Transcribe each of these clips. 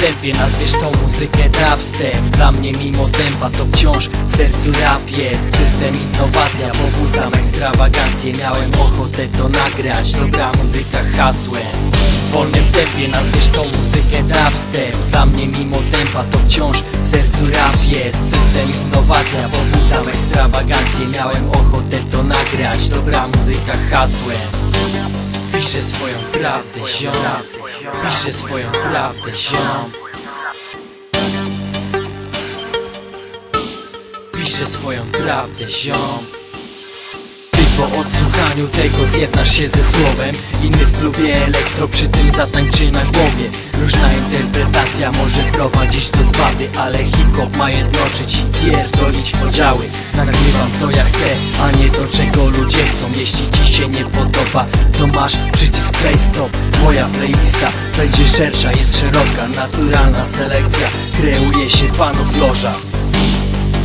tempie nazwiesz tą muzykę dubstep. Dla mnie mimo tempa to wciąż w sercu rap jest. System innowacja, pobudzam ekstrawagancję. Miałem ochotę to nagrać, dobra muzyka hasłem. W wolnym tempie nazwiesz tą muzykę dubstep. Dla mnie mimo tempa to wciąż w sercu rap jest. System innowacja, pobudzam ekstrawagancję. Miałem ochotę to nagrać, dobra muzyka hasłem. Piszę swoją prawdę, ziom Piszę swoją prawdę, ziom. Piszę swoją prawdę, ziom. Ty po odsłuchaniu tego zjednasz się ze słowem. Inny w klubie elektro przy tym zatańczy na głowie. Różna interpretacja może prowadzić do zwady Ale hip-hop ma jednoczyć i pierdolić podziały. Nagrywam co ja chcę, a nie to czego ludzie chcą. Jeśli ci się nie podoba, to masz przycisk play stop. Moja playlista będzie szersza, jest szeroka Naturalna selekcja, kreuje się fanów loża.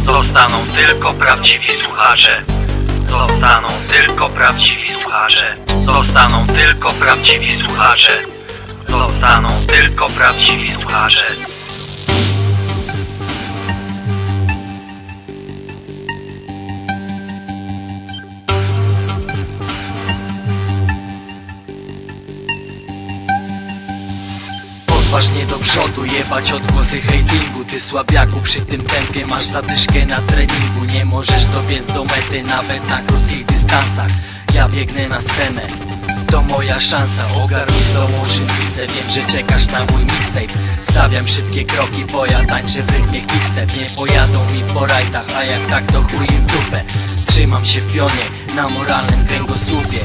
Zostaną tylko prawdziwi słuchacze. Zostaną tylko prawdziwi słuchacze. Zostaną tylko prawdziwi słuchacze. Zostaną tylko prawdziwi słuchacze. Odważnie do przodu, jebać odgłosy hejtingu. Ty słabiaku przy tym tempie masz zadyszkę na treningu. Nie możesz dobiec do mety nawet na krótkich dystansach. Ja biegnę na scenę. To moja szansa, ogarnij slową żywicę Wiem, że czekasz na mój mixtape. Stawiam szybkie kroki, bo ja tańczę w rytmie kickstep Nie pojadą mi po rajtach, a jak tak to chuj im dupę. Trzymam się w pionie, na moralnym kręgosłupie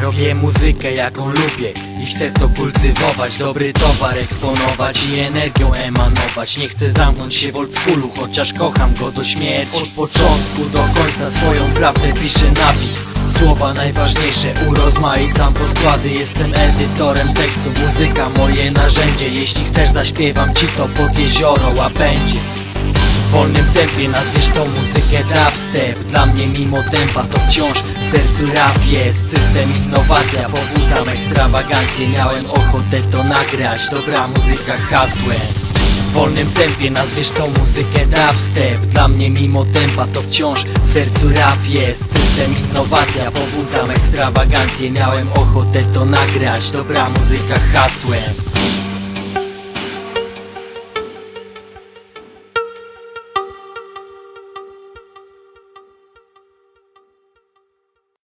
Robię muzykę jaką lubię i chcę to kultywować. Dobry towar eksponować i energią emanować. Nie chcę zamknąć się w oldschoolu, chociaż kocham go do śmierci. Od początku do końca swoją prawdę piszę na bit. Słowa najważniejsze, urozmaicam. Podkłady Jestem edytorem tekstu, muzyka moje narzędzie. Jeśli chcesz zaśpiewam ci to pod jezioro łapędzie wolnym tempie nazwiesz tą muzykę dubstep. Dla mnie mimo tempa to wciąż w sercu rap jest. System innowacja, pobudzam ekstrawagancję. Miałem ochotę to nagrać, dobra muzyka hasłem w wolnym tempie nazwiesz tą muzykę dubstep. Dla mnie mimo tempa to wciąż w sercu rap jest. System innowacja, pobudzam ekstrawagancję. Miałem ochotę to nagrać, dobra muzyka hasłem